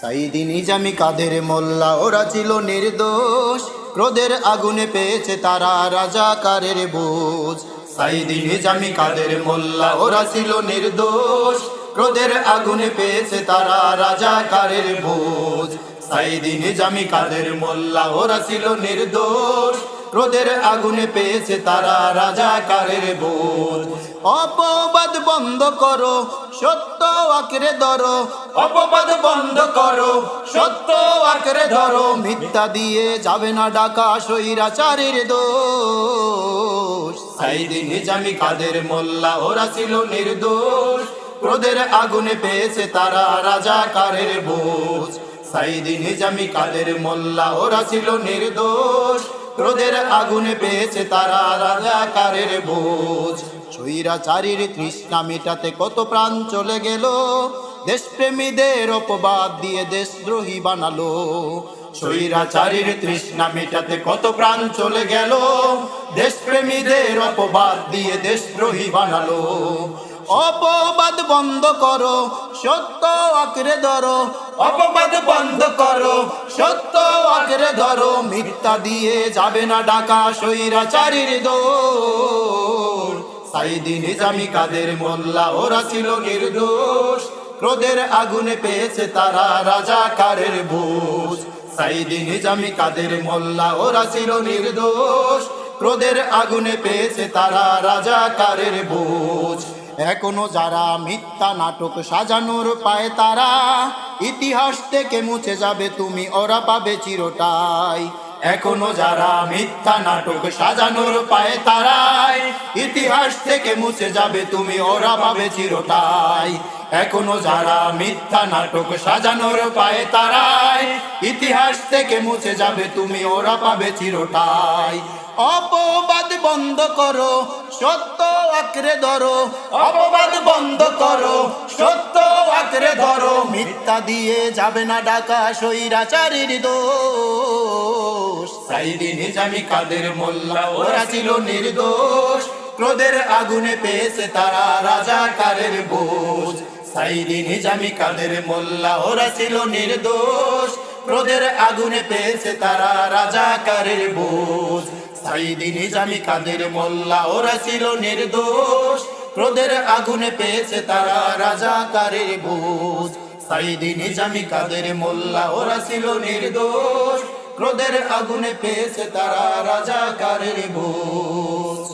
সাইদি নিজামি কাদের মোল্লা, ওরা ছিল নির্দোষ। ক্রোধের আগুনে পেয়েছে তারা রাজাকারের বোঝ। সাইদি নিজামি কাদের মোল্লা, ওরা ছিল নির্দোষ। ক্রোধের আগুনে পেয়েছে তারা রাজাকারের বোঝ। সাইদি নিজামি কাদের মোল্লা, ওরা ছিল নির্দোষ। ক্রোধের আগুনে পেয়েছে তারা রাজাকারের বোঝ অপবাদ বন্ধ করো, সত্য আঁকড়ে ধরো। অপবাদ বন্ধ করো, সত্য আঁকড়ে ধরো। মিথ্যা দিয়ে যাবে না ডাকা সৈরাচারের দোষ। সাইদি নিজামি কাদের মোল্লা, ওরা ছিল নির্দোষ। ক্রোধের আগুনে পেয়েছে তারা রাজাকারের বোঝ সাইদি নিজামি কাদের মোল্লা, ওরা ছিল নির্দোষ। ক্রোধের আগুনে পেয়েছে তারা রাজাকারের বোঝ। স্বৈরাচারীর তৃষ্ণা মেটাতে কত প্রাণ চলে গেল। দেশপ্রেমীদের অপবাদ দিয়ে দেশদ্রোহী বানালো। স্বৈরাচারীর তৃষ্ণা মেটাতে কত প্রাণ চলে গেল। দেশপ্রেমীদের অপবাদ দিয়ে দেশদ্রোহী বানালো। অপবাদ বন্ধ করো, সত্য আঁকড়ে ধরো। অপবাদ বন্ধ করো, সত্য ধরো মিথ্যা দিয়ে যাবে না ডাকা সৈরাচারীর দোষ। সাইদি নিজামি কাদের মোল্লা, ওরা ছিল নির্দোষ। ক্রোধের আগুনে পেয়েছে তারা রাজা রাজাকারের বুঝ। সাইদি নিজামি কাদের মোল্লা, ওরা ছিল নির্দোষ। ক্রোধের আগুনে পেয়েছে তারা রাজাকারের বুঝ। এখনও যারা মিথ্যা নাটক সাজানোর পায় তারা ইতিহাস থেকে মুছে যাবে তুমি, ওরা পাবে চিরটাই। এখনও যারা মিথ্যা নাটক সাজানোর পায় তারাই, ইতিহাস থেকে মুছে যাবে তুমি, ওরা পাবে চিরটাই এখনও যারা মিথ্যা নাটক সাজানোর পায় তারাই, ইতিহাস থেকে মুছে যাবে তুমি, ওরা পাবে চিরটাই অপবাদ বন্ধ করো, সত্য আঁকড়ে ধরো। অপবাদ বন্ধ করো, সত্য আঁকড়ে ধরো। মিথ্যা দিয়ে যাবে না ডাকা সৈরাচারীর দোষ। সাইদি নিজামি কাদের মোল্লা, ওরা ছিল নির্দোষ। ক্রোধের আগুনে পেয়েছে তারা রাজাকারের বোঝ। সাইদি নিজামি কাদের মোল্লা, ওরা ছিল নির্দোষ। ক্রোধের আগুনে পেয়েছে তারা রাজাকারের বোঝ। সাইদি নিজামি কাদের মোল্লা, ওরা ছিল নির্দোষ। ক্রোধের আগুনে পেয়েছে তারা রাজাকারের বোঝ। সাইদি নিজামি কাদের মোল্লা, ওরা ছিল নির্দোষ। ক্রোধের আগুনে পেয়েছে তারা রাজাকারের বোঝ।